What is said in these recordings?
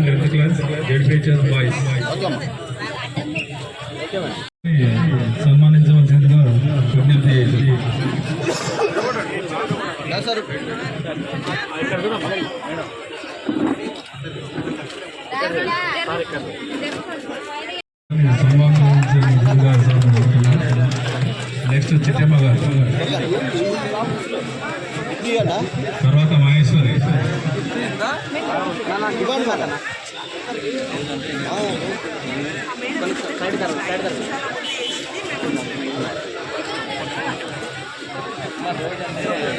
Tenth class boys సన్మానించవలసిందిగా విజ్ఞప్తి సన్మానించవలసిందిగా next Chittamma గారు. తర్వాత మహేశ్వరి.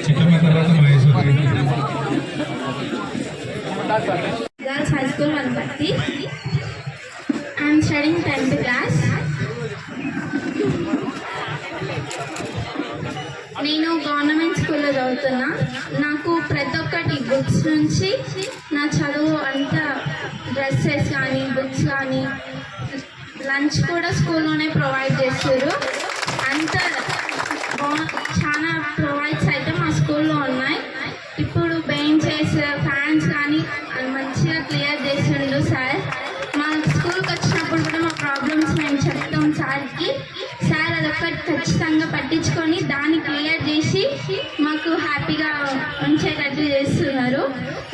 చిట్టమ్మ తర్వాత మహేశ్వరి. Studying 10th class. నేను గవర్నమెంట్ స్కూల్లో చదువుతున్నా నాకు ప్రతి ఒక్కటి బుక్స్ నుంచి నా చదువు అంతా డ్రెస్సెస్ కానీ బుక్స్ కానీ లంచ్ కూడా స్కూల్లోనే ప్రొవైడ్ చేస్తారు అంత చాలా ప్రొవైడ్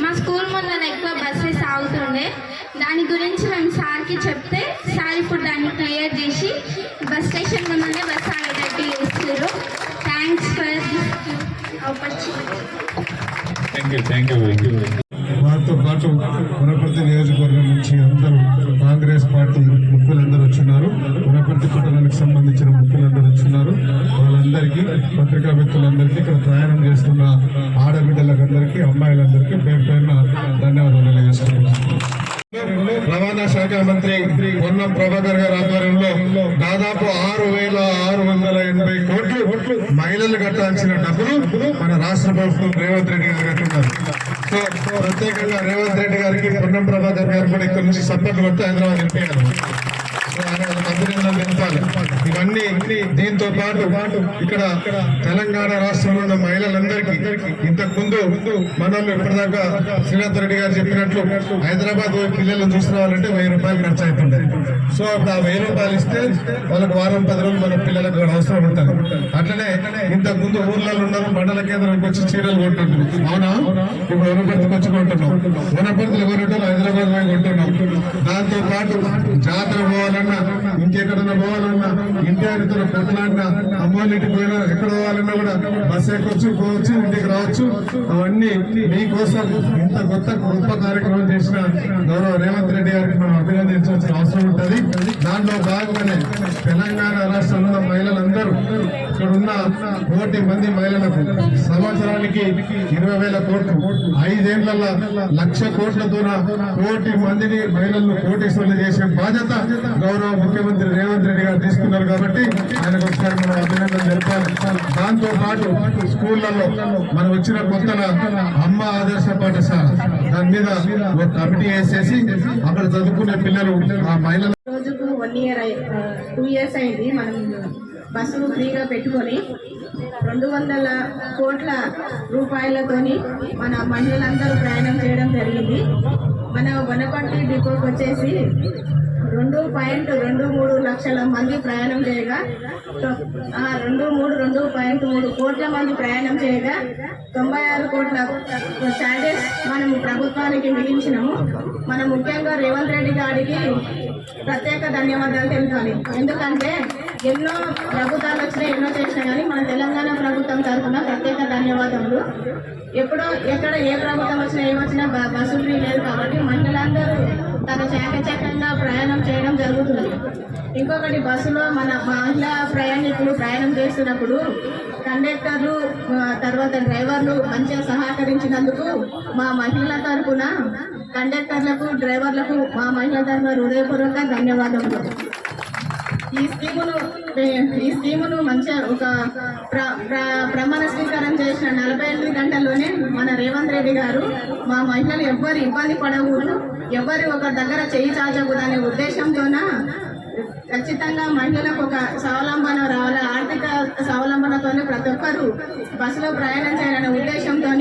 మా స్కూల్ ముందర ఎక్కువ బస్సెస్ ఆగుతుండే దాని గురించి మేము సార్కి చెప్తే సార్ ఇప్పుడు దాన్ని క్లియర్ చేసి బస్ స్టేషన్ ముందరే బస్ ఆగేటట్టు చేస్తారు థ్యాంక్స్ ఫర్ ఆపర్చునిటీ వారితో పాటు వనపర్తి నియోజకవర్గం నుంచి అందరూ కాంగ్రెస్ పార్టీ ముఖ్యులందరూ వచ్చినారు. వనపర్తి పట్టణానికి సంబంధించిన ముఖ్యులందరూ వచ్చినారు. అందరికీ పత్రికా వ్యక్తులందరికీ ఇక్కడ ప్రయాణం చేస్తున్న ఆడబిడ్డలకందరికీ అమ్మాయిలందరికీ పేరు పేరున ధన్యవాదాలు తెలియజేస్తున్నాను. రవాణా శాఖ మంత్రి పొన్నం ప్రభాకర్ గారి ఆధ్వర్యంలో దాదాపు ఆరు వేల ఆరు వందల ఎనభై కోట్లు మహిళలు కట్టాల్సిన డబ్బులు మన రాష్ట్ర ప్రభుత్వం రేవంత్ రెడ్డి గారు కట్టున్నారు సో ప్రత్యేకంగా రేవంత్ రెడ్డి గారికి పొన్నం ప్రభాకర్ గారు కూడా ఇక్కడ నుంచి సపోర్ట్ కొట్టి హైదరాబాద్ ఎంపీఆర్ తెలపాలి ఇవన్నీ దీంతో పాటు ఇక్కడ తెలంగాణ రాష్ట్రంలో ఉన్న మహిళలందరికీ ఇంతకు ముందు మనల్ని ఇప్పటిదాకా శ్రీనాథ్ రెడ్డి గారు చెప్పినట్లు హైదరాబాద్ పిల్లలు చూసుకోవాలంటే వెయ్యి రూపాయలు ఖర్చు అవుతుండే సో అప్పుడు ఆ వెయ్యి రూపాయలు ఇస్తే వాళ్ళకు వారం పది రోజులు మన పిల్లలకు అవసరం ఉంటుంది. అట్లనే ఇంతకు ముందు ఊర్లలో ఉన్నారు మండల కేంద్రానికి వచ్చి చీరలు కొంటుంటారు అవునా? ఇప్పుడు వనపర్తికి వచ్చి కొంటున్నాం. వనపర్తిలో కొనటం హైదరాబాద్ పోయి కొంటున్నాం. దాంతో పాటు జాతర పోవాలన్నా ఇంకెక్కడన్నా పోవాలన్నా ఇంటి ఆయనతో కొట్లాడినా అమ్మాయిల ఇంటికి పోయినా ఎక్కడ పోవాలన్నా కూడా బస్ ఎక్కొచ్చు పోవచ్చు ఇంటికి రావచ్చు. అవన్నీ మీకోసం ఇంత కొత్త గొప్ప కార్యక్రమం చేసిన గౌరవ రేవంత్ రెడ్డి గారికి మనం అభినందించాల్సిన అవసరం ఉంటుంది. దాంట్లో భాగంగానే తెలంగాణ రాష్ట్రంలో మహిళలందరూ ఇక్కడ ఉన్న కోటి మంది మహిళలకు సంవత్సరానికి ఇరవై వేల కోట్లు. ఐదేళ్ళలో లక్ష కోట్లతో కోటి మందిని మహిళలను కోటీశ్వర్లు చేసే బాధ్యత గౌరవ ముఖ్యమంత్రి రేవంత్ రెడ్డి గారు తీసుకున్నారు కాబట్టి ఆయనకు ఒకసారి మనం అభినందన జరపాలి దాంతో పాటు స్కూళ్ళలో మనం వచ్చిన కొత్తల అమ్మ ఆదర్శ పాఠశాల దాని మీద ఒక కమిటీ వేసేసి అక్కడ చదువుకునే పిల్లలు ఆ మహిళలు రోజుకు వన్ ఇయర్ టూ ఇయర్స్ అయింది. మనం బస్సులు ఫ్రీగా పెట్టుకొని రెండు వందల కోట్ల రూపాయలతోని మన మహిళలందరూ ప్రయాణం చేయడం జరిగింది. మన వనపర్తి డిపోకి వచ్చేసి రెండు పాయింట్ రెండు మూడు లక్షల మంది ప్రయాణం చేయగా ఆ, రెండు మూడు రెండు పాయింట్ మూడు కోట్ల మంది ప్రయాణం చేయగా తొంభై ఆరు కోట్ల ఛార్జెస్ మనం ప్రభుత్వానికి మిగిలించినాము మనం ముఖ్యంగా రేవంత్ రెడ్డి గారికి ప్రత్యేక ధన్యవాదాలు తెలుపాలి ఎందుకంటే ఎన్నో ప్రభుత్వాలు వచ్చినా ఎన్నో చేసినా కానీ మన తెలంగాణ ప్రభుత్వం తరఫున ప్రత్యేక ధన్యవాదములు. ఎప్పుడో ఎక్కడ ఏ ప్రభుత్వం వచ్చినా ఏమొచ్చినా బస్సులు లేదు కాబట్టి మహిళలందరూ తన చాకచక్యంగా ప్రయాణం చేయడం జరుగుతుంది. ఇంకొకటి బస్సులో మన మహిళా ప్రయాణికులు ప్రయాణం చేస్తున్నప్పుడు కండక్టర్లు తర్వాత డ్రైవర్లు మంచిగా సహకరించినందుకు మా మహిళల తరఫున కండక్టర్లకు డ్రైవర్లకు మా మహిళల తరఫున హృదయపూర్వక ధన్యవాదములు. ఈ స్కీమును ఈ స్కీమును మంచిగా ఒక ప్ర ప్ర- ప్రమాణ స్వీకారం చేసిన నలభై ఎనిమిది గంటల్లోనే మన రేవంత్ రెడ్డి గారు మా మహిళలు ఎవ్వరు ఇబ్బంది పడకూడదు. ఎవరు ఒక దగ్గర చేయి చాచకూడదు అనే ఉద్దేశంతోన ఖచ్చితంగా మహిళలకు ఒక స్వావలంబన రావాలి ఆర్థిక స్వావలంబనతోనే ప్రతి ఒక్కరూ బస్సులో ప్రయాణం చేయాలనే ఉద్దేశంతో